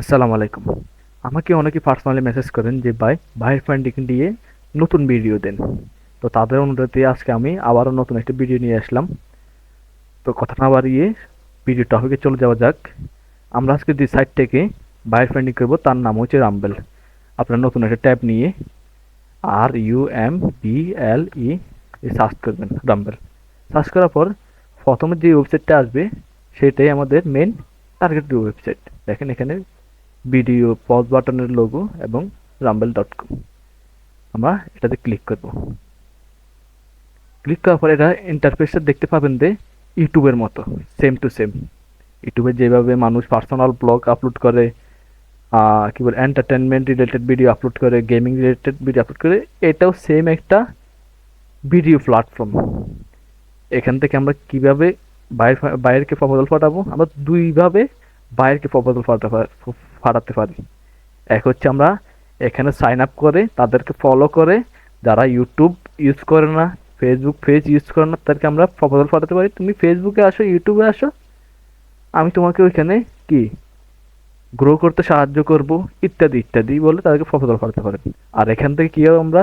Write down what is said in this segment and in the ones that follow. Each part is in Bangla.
আসসালামু আলাইকুম। আমাকে অনেকে পার্সোনালি মেসেজ করেন যে, ভাই, ভাইয়ের ফান্ডিং দিয়ে নতুন ভিডিও দেন। তো তাদের অনুরোধে আজকে আমি আবারও নতুন একটা ভিডিও নিয়ে আসলাম। তো কথা না বাড়িয়ে ভিডিও টপিকে চলে যাওয়া যাক। আমরা আজকে যে সাইট থেকে ভাইয়ের ফান্ডিং করব, তার নাম হচ্ছে রামবেল। আপনার নতুন একটা ট্যাব নিয়ে R U M B L E search করবেন রামবেল। সার্চ করার পর প্রথমে যে ওয়েবসাইটটা আসবে, সেটাই আমাদের মেন টার্গেট ওয়েবসাইট দেখেন এখানে ভিডিও পজ বাটনের লোগো এবং রাম্বেল ডট কম আমরা এটাতে ক্লিক করব। ক্লিক করার পর এটা ইন্টারফেসটা দেখতে পাবেন যে ইউটিউবের মতো সেম টু সেম ইউটিউবে যেভাবে মানুষ পার্সোনাল ব্লগ আপলোড করে কি বলে এন্টারটেনমেন্ট রিলেটেড ভিডিও আপলোড করে গেমিং রিলেটেড ভিডিও আপলোড করে, এটাও সেম একটা ভিডিও প্ল্যাটফর্ম এখান থেকে আমরা কীভাবে বাইরে বাইরেকে প্রপোজাল পাঠাবো? আমরা দুইভাবে বাইরেকে প্রপোজাল ফাটাতে পারি। এক হচ্ছে আমরা এখানে সাইন আপ করে তাদেরকে ফলো করে, যারা ইউটিউব ইউজ করে না ফেসবুক পেজ ইউজ করে না, তাদেরকে আমরা প্রপোজাল পাঠাতে পারি। তুমি ফেসবুকে আসো ইউটিউবে আসো, আমি তোমাকে ওইখানে কি গ্রো করতে সাহায্য করব, ইত্যাদি ইত্যাদি বলে তাদেরকে প্রপোজাল পাঠাতে পারেন আর এখান থেকে কীভাবে আমরা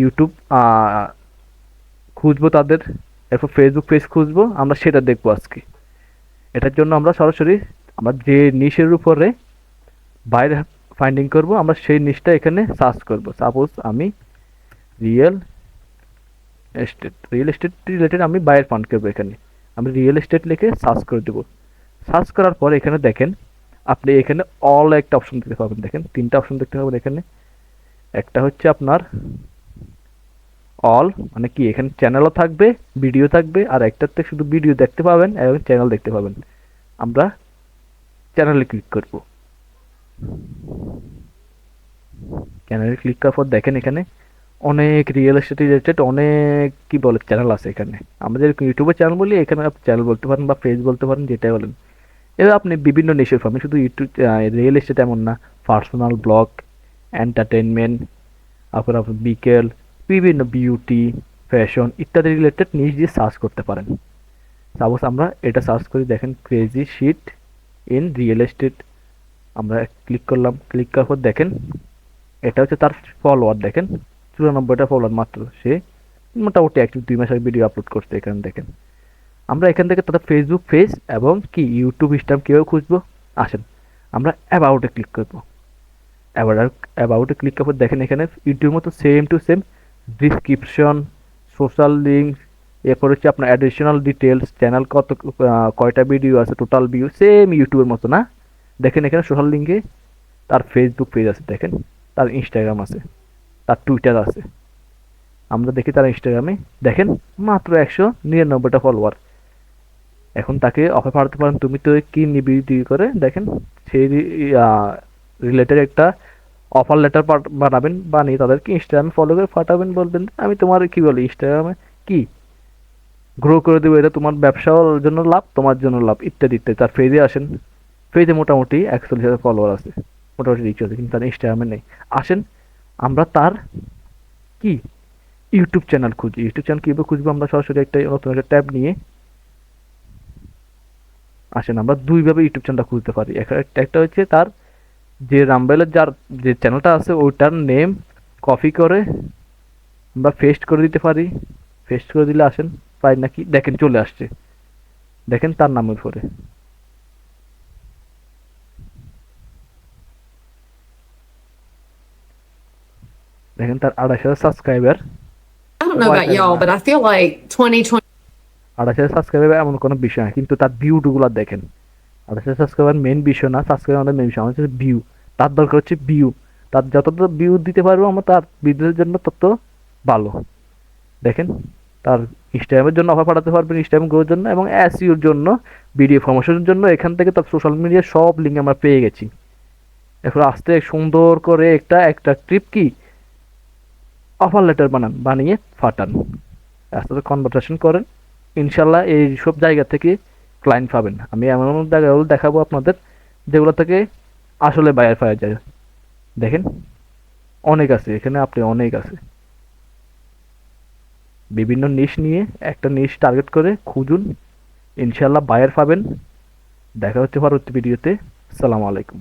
ইউটিউব খুঁজবো তাদের, এরপর ফেসবুক পেজ খুঁজবো, আমরা সেটা দেখব আজকে। এটার জন্য আমরা সরাসরি আমরা যে নিশের উপরে বাইরে ফাইন্ডিং করব, আমরা সেই নিশটা এখানে সার্চ করব। সাপোজ আমি real estate real estate related আমি বাইরে ফান্ড করব এখানে। আমি রিয়েল এস্টেট লিখে সার্চ করে দেবো। সার্চ করার পর এখানে দেখেন, আপনি এখানে অল একটা অপশন দেখতে পাবেন। দেখেন, তিনটা অপশন দেখতে পাবেন এখানে। একটা হচ্ছে আপনার অল মানে কি, এখানে চ্যানেলও থাকবে ভিডিও থাকবে, আর একটাতে শুধু ভিডিও দেখতে পাবেন এবং চ্যানেল দেখতে পাবেন। আমরা চ্যানেলে ক্লিক করব। চ্যানেলে ক্লিক করার পর দেখেন এখানে অনেক রিয়েল এস্টেট রিলেটেড অনেক কি বলে চ্যানেল আছে এখানে। আমাদের ইউটিউবে চ্যানেল বলি, এখানে আপনি চ্যানেল বলতে পারেন বা পেজ বলতে পারেন, যেটাই বলেন। এবার আপনি বিভিন্ন নেশের পাবেন, শুধু ইউটিউব রিয়েল এস্টেট এমন না পার্সোনাল ব্লগ এন্টারটেনমেন্ট তারপর আপনার বিকেল, বিভিন্ন বিউটি ফ্যাশন ইত্যাদি রিলেটেড নিউজ দিয়ে সার্চ করতে পারেন। সাপোজ আমরা এটা সার্চ করি, দেখেন crazy shit in real estate আমরা ক্লিক করলাম ক্লিক করার পর দেখেন, এটা হচ্ছে তার ফলোয়ার দেখেন, চুরানব্বইটা ফলোয়ার মাত্র। সে মোটামুটি একটু দুই মাস আগে ভিডিও আপলোড করছে এখানে, দেখেন। আমরা এখান থেকে তাদের ফেসবুক পেজ এবং কি ইউটিউব ইনস্টাগ্রাম কীভাবে খুঁজবো? আসেন, আমরা অ্যাবাউটে ক্লিক করব। অ্যাবাউট অ্যাবাউটে ক্লিক করার পর দেখেন এখানে ইউটিউবের মতো same to same description social link এরপর হচ্ছে আপনার অ্যাডিশনাল ডিটেলস চ্যানেল কত কয়টা ভিডিও আছে টোটাল ভিউ সেম ইউটিউবের মতো, না? দেখেন এখানে সোশ্যাল লিঙ্কে তার ফেসবুক পেজ আছে, দেখেন। তার ইনস্টাগ্রাম আছে, তার টুইটার আছে। আমরা দেখি তার ইনস্টাগ্রামে দেখেন, মাত্র একশো নিরানব্বইটা ফলোয়ার এখন তাকে অফার পাঠাতে পারেন, তুমি তো কি নিবি করে, দেখেন, সেই রিলেটেড একটা অফার লেটার বানাবেন, বানিয়ে তাদেরকে ইনস্টাগ্রামে ফলো করে পাঠাবেন বলবেন, আমি তোমার কি বলি ইনস্টাগ্রামে কি? গ্রো করে দেবো, এটা তোমার ব্যবসার জন্য লাভ, তোমার জন্য লাভ, ইত্যাদি ইত্যাদি। তার পেজে আসেন। ফেজে মোটামুটি একচল্লিশ হাজার ফলোয়ার আছে। মোটামুটি রিচ আছে, কিন্তু তার ইনস্টাগ্রামে নেই। আসেন, আমরা তার কি? ইউটিউব চ্যানেল খুঁজি। ইউটিউব চ্যানেল কীভাবে খুঁজবো? আমরা সরাসরি একটা নতুন একটা ট্যাব নিয়ে আসেন। আমরা দুইভাবে ইউটিউব চ্যানেলটা খুঁজতে পারি। একটা হচ্ছে তার যে রামবেলের যার যে চ্যানেলটা আছে, ওইটার নেম কপি করে আমরা ফেস্ট করে দিতে পারি। ফেস্ট করে দিলে আসেন। পাই নাকি? দেখেন চলে আসছে। দেখেন তার নামের উপরে। দেখেন তার আড়াইশ হাজার subscriber I don't know Why about not? y'all, but I feel like 2020 আড়াইশ হাজার সাবস্ক্রাইবার এমন কোনো বিষয় না কিন্তু তার ভিউটুগুলো দেখেন। আড়াইশ হাজার সাবস্ক্রাইবার মেন বিষয় না সাবস্ক্রাইবার আমাদের মেন বিষয় আমাদের হচ্ছে ভিউ তার দরকার হচ্ছে ভিউ তার যত ভিউ দিতে পারব আমরা তার বিদ্যুতের জন্য তত ভালো। দেখেন? তার ইনস্টাগ্রামের জন্য অফার পাঠাতে পারবেন ইনস্টাগ্রাম গ্রোর জন্য এবং এসইওর জন্য ভিডিও প্রমোশনের জন্য। এখান থেকে তার সোশ্যাল মিডিয়ার সব লিঙ্ক আমরা পেয়ে গেছি। এখন আস্তে সুন্দর করে একটা একটা ট্রিপ কি? অফার লেটার বানান, বানিয়ে ফাটান। আস্তে আস্তে কনভারসেশন করেন। ইনশাল্লাহ এই সব জায়গা থেকে ক্লায়েন্ট পাবেন। আমি এমন এমন জায়গাগুলো দেখাবো আপনাদের, যেগুলো থেকে আসলে বায়ার পাওয়া যায়। দেখেন, অনেক আছে, এখানে আপনি অনেক আছে। বিভিন্ন নিশ নিয়ে একটা নিশ টার্গেট করে খুঁজুন। ইনশাল্লাহ বায়ার পাবেন। দেখা হচ্ছে পরবর্তী ভিডিওতে সালাম আলাইকুম।